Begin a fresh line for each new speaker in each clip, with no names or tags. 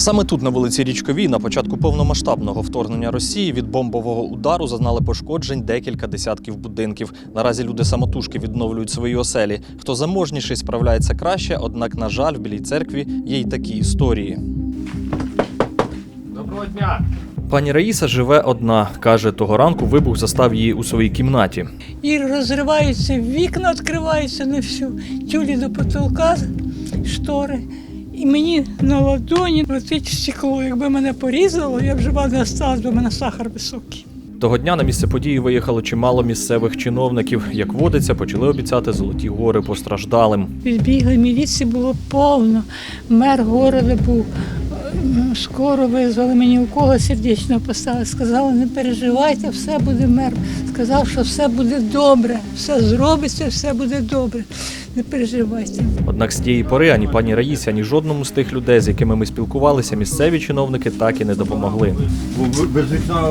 Саме тут, на вулиці Річковій, на початку повномасштабного вторгнення Росії від бомбового удару зазнали пошкоджень декілька десятків будинків. Наразі люди самотужки відновлюють свої оселі. Хто заможніший справляється краще, однак, на жаль, в Білій церкві є й такі історії.
Доброго дня!
Пані Раїса живе одна. каже, того ранку вибух застав її у своїй кімнаті.
І розриваються вікна, відкриваються на всю тюлі до потолка, штори. І мені на ладоні летить стекло. Якби мене порізало, я б жива не осталась, бо в мене сахар високий.
Того дня на місце події виїхало чимало місцевих чиновників. Як водиться, почали обіцяти золоті гори постраждалим.
Підбігли, міліції було повно. Мер города був. М, Скоро визвали мені укола сердечного поставили. Сказали, не переживайте, все буде мер. Сказав, що все буде добре, все зробиться, все буде добре. Не переживайте.
Однак з тієї пори ані пані Раїсі, ані жодному з тих людей, з якими ми спілкувалися, місцеві чиновники так і не допомогли.
Бо без вікна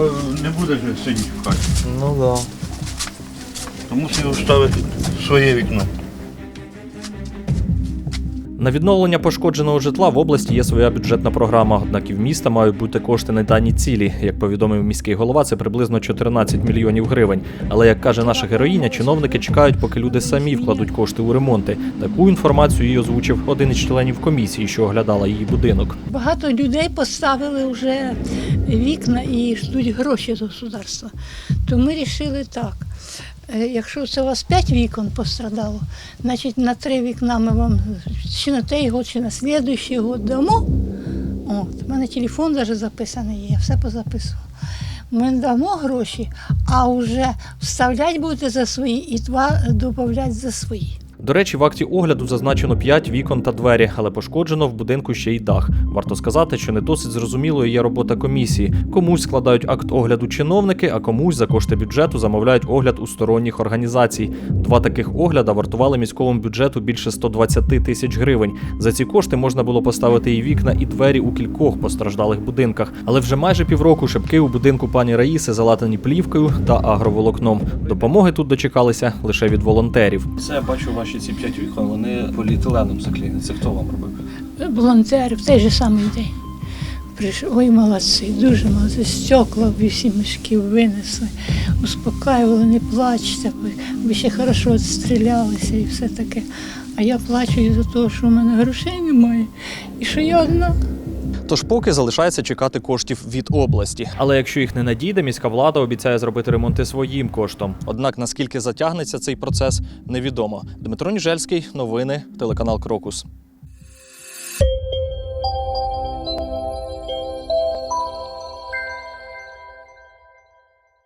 не будеш сидіти в хаті.
Ну да.
Тому мусив ставити своє вікно.
На відновлення пошкодженого житла в області є своя бюджетна програма. Однак і в міста мають бути кошти на дані цілі. Як повідомив міський голова, це приблизно 14 мільйонів гривень. Але як каже наша героїня, чиновники чекають, поки люди самі вкладуть кошти у ремонти. Таку інформацію їй озвучив один із членів комісії, що оглядала її будинок.
Багато людей поставили вже вікна і ждуть гроші з государства. То ми вирішили так. Е, Якщо це у вас 5 вікон пострадало, значить на три вікна ми вам чи на той год, чи на слідуючий год дамо. От, у мене телефон навіть записаний я все позаписувала. Ми дамо гроші, а вже вставляти будете за свої і два додати за свої.
До речі, в акті огляду зазначено 5 вікон та двері, але пошкоджено в будинку ще й дах. Варто сказати, що не досить зрозумілою є робота комісії. Комусь складають акт огляду чиновники, а комусь за кошти бюджету замовляють огляд у сторонніх організацій. Два таких огляда вартували міському бюджету більше 120 тисяч гривень. За ці кошти можна було поставити і вікна, і двері у кількох постраждалих будинках. Але вже майже півроку шибки у будинку пані Раїси залатані плівкою та агроволокном. Допомоги тут дочекалися лише від волонтерів.
Я бачу ваші ці п'ять вікон, вони поліетиленом заклеєні. Це хто вам робив?
волонтери в той же самий день. Прийшли, ой, молодці, дуже молодці. Стекла всі мішків винесли, успокаювали, не плачте, ви, ще хорошо відстрілялися і все таке. А я плачу із-за того, що в мене грошей немає, і що я одна.
Тож поки залишається чекати коштів від області. Але якщо їх не надійде, міська влада обіцяє зробити ремонти своїм коштом. Однак наскільки затягнеться цей процес, невідомо. Дмитро Ніжельський, новини, телеканал Крокус.